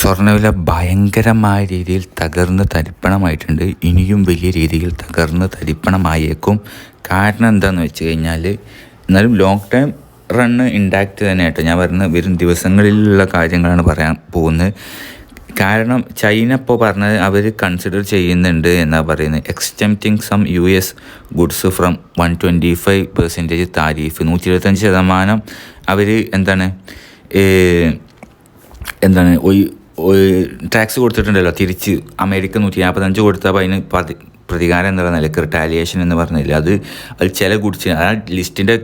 സ്വർണവില ഭയങ്കരമായ രീതിയിൽ തകർന്ന് തരിപ്പണമായിട്ടുണ്ട്. ഇനിയും വലിയ രീതിയിൽ തകർന്ന് തരിപ്പണമായേക്കും. കാരണം എന്താണെന്ന് വെച്ച് കഴിഞ്ഞാൽ എന്നാലും ലോങ് ടൈം റണ്ണ് ഇൻഡാക്റ്റ് തന്നെ കേട്ടോ. ഞാൻ പറയുന്നത് വരും ദിവസങ്ങളിലുള്ള കാര്യങ്ങളാണ് പറയാൻ പോകുന്നത്. കാരണം ചൈന ഇപ്പോൾ പറഞ്ഞത് അവർ കൺസിഡർ ചെയ്യുന്നുണ്ട് എന്നാണ് പറയുന്നത്. Exempting some U S goods from one twenty five percentage tariff. നൂറ്റി ഇരുപത്തഞ്ച് ശതമാനം അവർ എന്താണ് എന്താണ് എന്താണ് ടാക്സ് കൊടുത്തിട്ടുണ്ടല്ലോ. തിരിച്ച് അമേരിക്ക നൂറ്റി നാൽപ്പത്തഞ്ച് കൊടുത്തപ്പോൾ അതിന് പ്രതി പ്രതികാരം എന്നുള്ള നിലയ്ക്ക്? റിട്ടാലിയേഷൻ എന്ന് പറഞ്ഞില്ല? അത് അത് ചില കുടിച്ച് ആ ലിസ്റ്റിന്റെ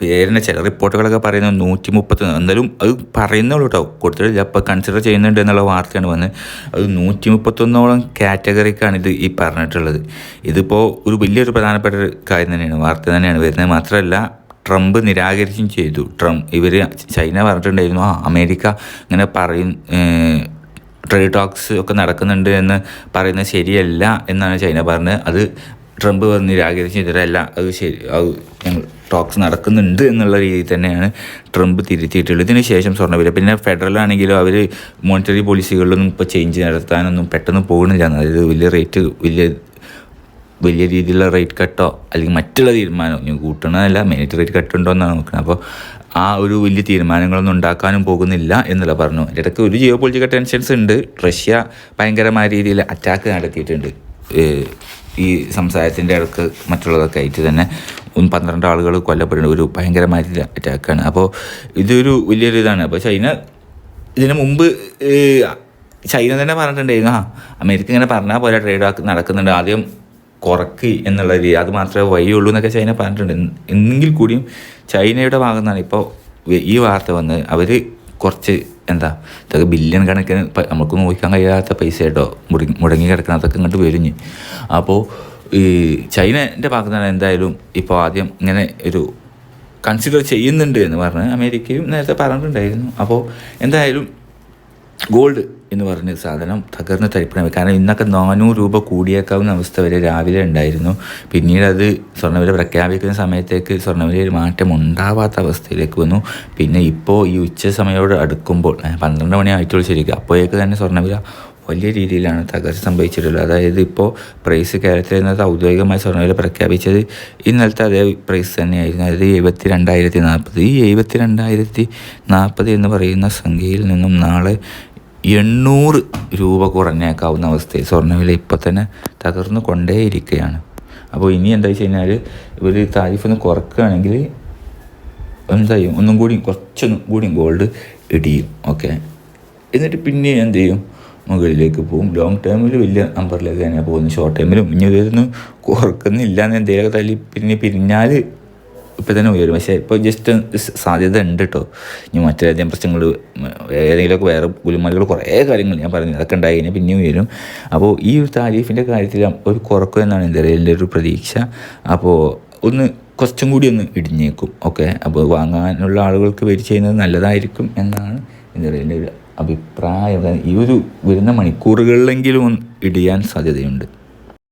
പേരിന്റെ ചില റിപ്പോർട്ടുകളൊക്കെ പറയുന്നത് നൂറ്റി മുപ്പത്തി എന്തായാലും അത് പറയുന്നുള്ളൂ കേട്ടോ കൊടുത്തിട്ടില്ല അപ്പോൾ കൺസിഡർ ചെയ്യുന്നുണ്ട് എന്നുള്ള വാർത്തയാണ് വന്നത് അത് നൂറ്റി മുപ്പത്തൊന്നോളം കാറ്റഗറിക്കാണ് ഇത് ഈ പറഞ്ഞിട്ടുള്ളത്. ഇതിപ്പോൾ ഒരു വലിയൊരു പ്രധാനപ്പെട്ട ഒരു കാര്യം തന്നെയാണ് വാർത്ത തന്നെയാണ് വരുന്നത്. മാത്രമല്ല ട്രംപ് നിരാകരിച്ചും ചെയ്തു. ട്രംപ് ഇവർ ചൈന പറഞ്ഞിട്ടുണ്ടായിരുന്നു ആ അമേരിക്ക ഇങ്ങനെ പറയും ട്രേഡ് ടോക്സ് ഒക്കെ നടക്കുന്നുണ്ട് എന്ന് പറയുന്നത് ശരിയല്ല എന്നാണ് ചൈന പറഞ്ഞത്. അത് ട്രംപ് പറഞ്ഞ് നിരാകരിച്ച് ചെയ്തിട്ടല്ല അത് ശരി അത് ഞങ്ങൾ ടോക്സ് നടക്കുന്നുണ്ട് എന്നുള്ള രീതിയിൽ തന്നെയാണ് ട്രംപ് തിരുത്തിയിട്ടുള്ളത്. ഇതിന് ശേഷം സ്വർണവില. പിന്നെ ഫെഡറൽ ആണെങ്കിലും അവർ മോണിറ്ററി പോളിസികളിലൊന്നും ഇപ്പോൾ ചേഞ്ച് നടത്താനൊന്നും പെട്ടെന്ന് പോകുന്നില്ല. അതായത് വലിയ റേറ്റ് വലിയ വലിയ രീതിയിലുള്ള റേറ്റ് കട്ടോ അല്ലെങ്കിൽ മറ്റുള്ള തീരുമാനം ഇനി കൂട്ടണമല്ല മെയിനായിട്ട് റേറ്റ് കട്ടുണ്ടോ എന്നാണ് നോക്കുന്നത്. അപ്പോൾ ആ ഒരു വലിയ തീരുമാനങ്ങളൊന്നും ഉണ്ടാക്കാനും പോകുന്നില്ല എന്നുള്ള പറഞ്ഞു. ഇടയ്ക്ക് ഒരു ജിയോ പൊളിറ്റിക്കൽ ടെൻഷൻസ് ഉണ്ട്. റഷ്യ ഭയങ്കരമായ രീതിയിൽ അറ്റാക്ക് നടത്തിയിട്ടുണ്ട്. ഈ സംസാരത്തിന്റെ ഇടയ്ക്ക് മറ്റുള്ളതൊക്കെ ആയിട്ട് തന്നെ പന്ത്രണ്ട് ആളുകൾ കൊല്ലപ്പെടുന്ന ഒരു ഭയങ്കരമായ അറ്റാക്കാണ് അപ്പോൾ ഇതൊരു വലിയൊരു ഇതാണ്. അപ്പോൾ ചൈന ഇതിന് മുമ്പ് ചൈന തന്നെ പറഞ്ഞിട്ടുണ്ടായിരുന്നു. ആ അമേരിക്ക ഇങ്ങനെ പറഞ്ഞാൽ പോലെ ട്രേഡ് നടക്കുന്നുണ്ട്. ആദ്യം കുറക്ക് എന്നുള്ള രീതി അത് മാത്രമേ വഴിയുള്ളൂ എന്നൊക്കെ ചൈന പറഞ്ഞിട്ടുണ്ട്. എന്നെങ്കിൽ കൂടിയും ചൈനയുടെ ഭാഗത്തു ഇപ്പോൾ ഈ വാർത്ത വന്ന് അവർ കുറച്ച് എന്താ ഇതൊക്കെ ബില്യൺ കണക്കിന് നമുക്ക് നോക്കാൻ കഴിയാത്ത പൈസ കേട്ടോ മുടങ്ങി മുടങ്ങി കിടക്കണം അതൊക്കെ ഇങ്ങോട്ട് വരുഞ്ഞ്. അപ്പോൾ ഈ ചൈനന്റെ ഭാഗത്തു നിന്നാണ് എന്തായാലും ഇപ്പോൾ ആദ്യം ഇങ്ങനെ ഒരു കൺസിഡർ ചെയ്യുന്നുണ്ട് എന്ന് പറഞ്ഞ് അമേരിക്കയും നേരത്തെ പറഞ്ഞിട്ടുണ്ടായിരുന്നു. അപ്പോൾ എന്തായാലും ഗോൾഡ് എന്ന് പറഞ്ഞ സാധനം തകർന്ന് തരിപ്പണമായി. കാരണം ഇന്നൊക്കെ നാനൂറ് രൂപ കൂടിയേക്കാവുന്ന അവസ്ഥ വരെ രാവിലെ ഉണ്ടായിരുന്നു. പിന്നീട് അത് സ്വർണവില പ്രഖ്യാപിക്കുന്ന സമയത്തേക്ക് സ്വർണവിലയിൽ മാറ്റം ഉണ്ടാവാത്ത അവസ്ഥയിലേക്ക് വന്നു. പിന്നെ ഇപ്പോൾ ഈ ഉച്ച സമയോട് അടുക്കുമ്പോൾ പന്ത്രണ്ട് മണി ആയിട്ടുള്ളൂ ശരിക്കും. അപ്പോഴേക്ക് തന്നെ സ്വർണവില വലിയ രീതിയിലാണ് തകർച്ച സംഭവിച്ചിട്ടുള്ളത്. അതായത് ഇപ്പോൾ പ്രൈസ് കേരളത്തിൽ നിന്നത് ഔദ്യോഗികമായി സ്വർണവില പ്രഖ്യാപിച്ചത് ഇന്നലത്തെ അതേ പ്രൈസ് തന്നെയായിരുന്നു. അതായത് എഴുപത്തി രണ്ടായിരത്തി നാൽപ്പത്. ഈ എഴുപത്തി രണ്ടായിരത്തി നാൽപ്പത് എന്ന് പറയുന്ന സംഖ്യയിൽ നിന്നും നാളെ എണ്ണൂറ് രൂപ കുറഞ്ഞേക്കാവുന്ന അവസ്ഥയിൽ സ്വർണവില ഇപ്പം തന്നെ തകർന്നു കൊണ്ടേയിരിക്കുകയാണ്. അപ്പോൾ ഇനി എന്താ വെച്ച് കഴിഞ്ഞാൽ ഇവർ താരിഫ് ഒന്ന് കുറക്കുകയാണെങ്കിൽ എന്താ ചെയ്യും? ഒന്നും കൂടി കുറച്ചൊന്നും കൂടി ഗോൾഡ് ഇടിയും. ഓക്കെ എന്നിട്ട് പിന്നെ എന്ത് ചെയ്യും? മുകളിലേക്ക് പോകും ലോങ് ടേമിൽ വലിയ നമ്പറിലേക്ക് തന്നെയാണ് പോകുന്നത്. ഷോർട്ട് ടേമിലും ഇനി ഇതൊന്നും കുറക്കുന്നില്ല എന്ന് എന്തെങ്കിലുമൊക്കെ തല്ലി പിന്നെ പിരിഞ്ഞാൽ ഇപ്പം തന്നെ ഉയരും. പക്ഷേ ഇപ്പോൾ ജസ്റ്റ് സാധ്യത ഉണ്ട് കേട്ടോ ഇനി മറ്റേതെങ്കിലും പ്രശ്നങ്ങൾ ഏതെങ്കിലുമൊക്കെ വേറെ ഗുലിമാലികൾ കുറേ കാര്യങ്ങൾ ഞാൻ പറഞ്ഞു. അതൊക്കെ ഉണ്ടായി കഴിഞ്ഞാൽ പിന്നെയും ഉയരും. അപ്പോൾ ഈ ഒരു താരീഫിന്റെ കാര്യത്തിൽ ഒരു കുറക്കും എന്നാണ് എന്റെ എന്റെ ഒരു പ്രതീക്ഷ. അപ്പോൾ ഒന്ന് കുറച്ചും കൂടി ഒന്ന് ഇടിഞ്ഞേക്കും. ഓക്കെ? അപ്പോൾ വാങ്ങാനുള്ള ആളുകൾക്ക് വെയിറ്റ് ചെയ്യുന്നത് നല്ലതായിരിക്കും എന്നാണ് എന്റെ എന്റെ ഒരു അഭിപ്രായം. ഈ ഒരു വരുന്ന മണിക്കൂറുകളിലെങ്കിലും ഇടിയാൻ സാധ്യതയുണ്ട്.